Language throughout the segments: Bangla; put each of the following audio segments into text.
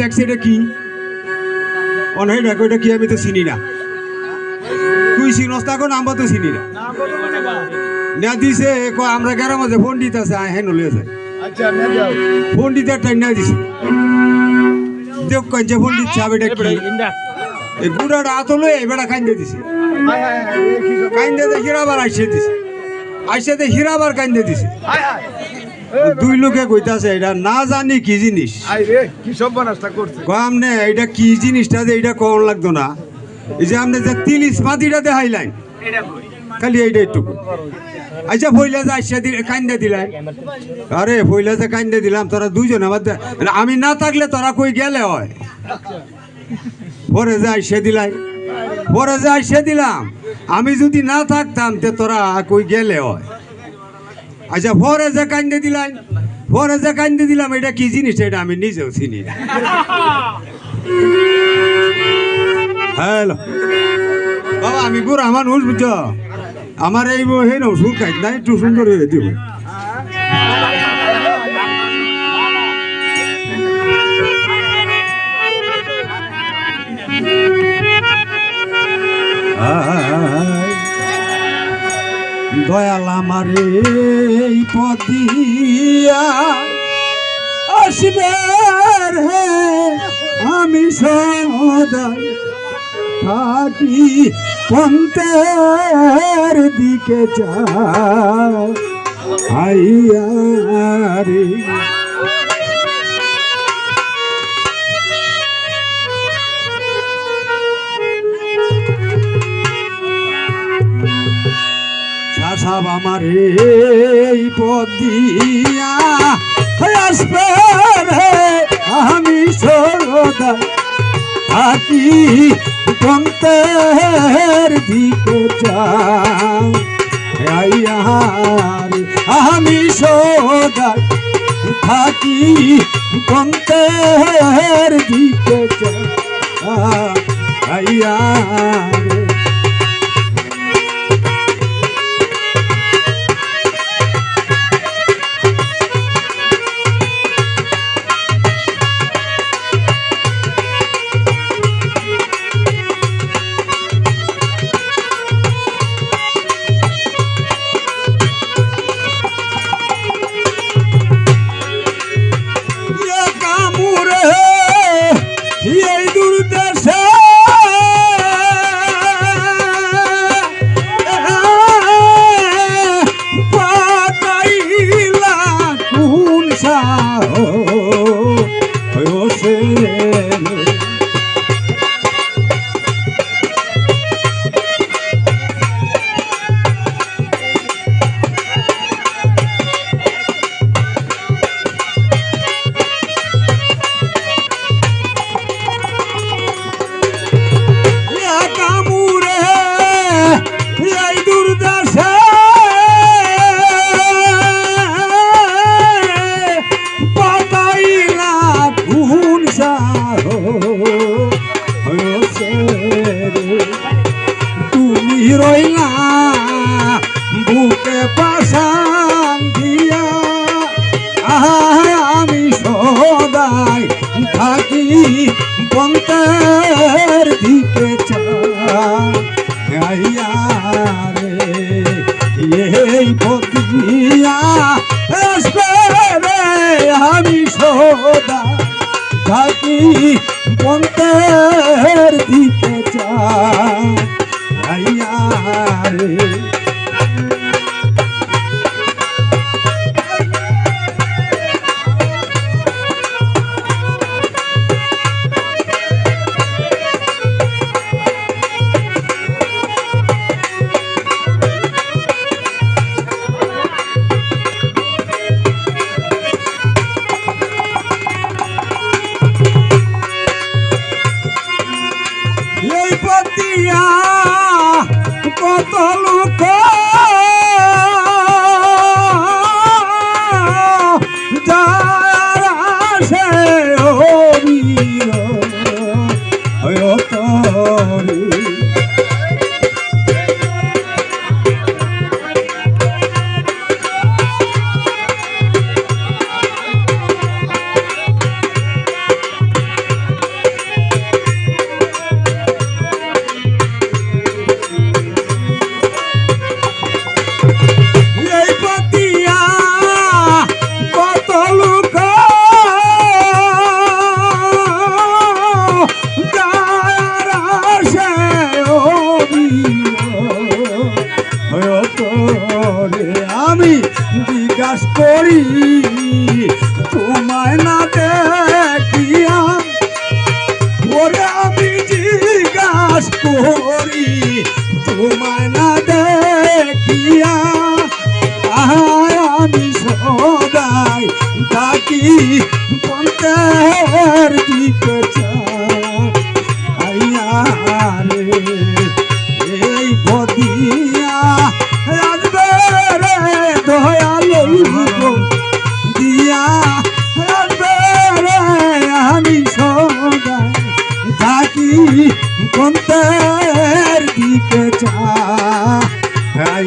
দেখছে এটা কি? অনেক দেখো এটা কি আমি তো চিনি না। তুই চিনস তাকে নাম্বার তো চিনি না। না দিছে কয় আমরা গ্রামে যে পণ্ডিত আছে হ্যাঁ নলে যায়। পণ্ডিতের টাইম না দিছে দেখ কয় যে পণ্ডিত সাহেব এটা কি? এই বুড়াটা আতলে এবারে কান্দে দিছে কি কান্দে দে হিরাবার আইসে দিছে। আইসে দে হিরাবার কান্দে দিছে। হাই হাই দুই লোকে কইতাছে এটা না জানি কি জিনিস। আমনে এটা কি জিনিসটা যে এটা কম লাগতো না? এই যে আমনে যে তিলিশ মাটিটা দেখাইলেন খালি এইটা একটু আচ্ছা ফইলা যে আইসা দিলে কান্দে দিলেন আরে ফইলা যে কান্দে দিলাম তোরা দুইজন আমার আমি না থাকলে তোরা কই গেলে হয়? পরে যে আইসে দিলাই পরে যে আইসে দিলাম আমি যদি না থাকতাম তে তোরা কই গেলে হয়? আচ্ছা পরে যে কান্দে দিলাই পরে যে কান্দে দিলাম, এটা কি জিনিস? এটা আমি নিজেও চিনি না। হ্যালো। বাবা, আমি বুড়া মানুষ, বুঝছ? আমার এই হে না সুর খাই না একটু সুন্দর হয়ে দিব। দয়াল আমার এই পদিয়া আসবে হে আমি সদাই থাকি পন্তের দিকে চাইয়ারে সাসাব আমার এই পদিয়া আসবে আমি সদা থাকি পন্তের দিকে যাইয়ার আমি সদা থাকি পন্তের দিকে যাইয়ার এই বদিয়া আসবে রে আমি সদা থাকি বন্তের দিকে চাইয়ারে এই আকাশে হরিয় হয় তরে you. হাই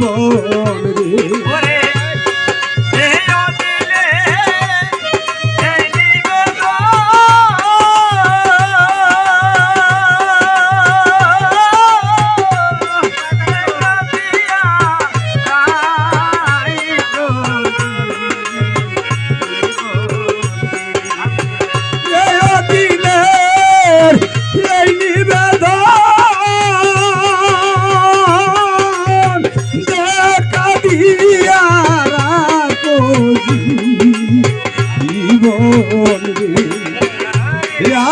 বউ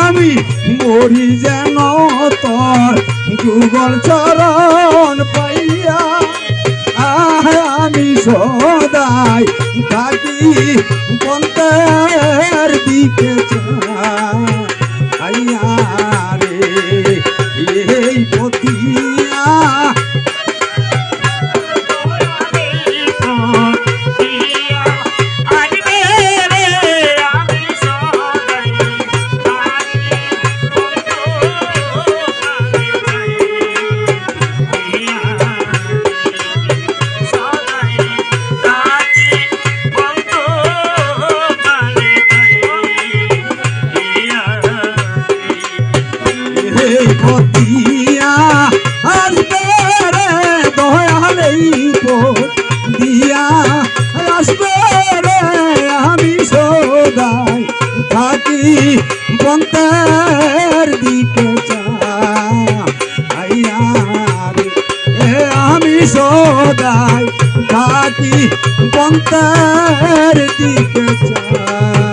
আমি মরি যেন তোর যুগল চরণ পাইয়া। আমি সদাই থাকি পন্থের দিকে আমার দিকে আমি সদাই থাকি পন্থার দিকে চা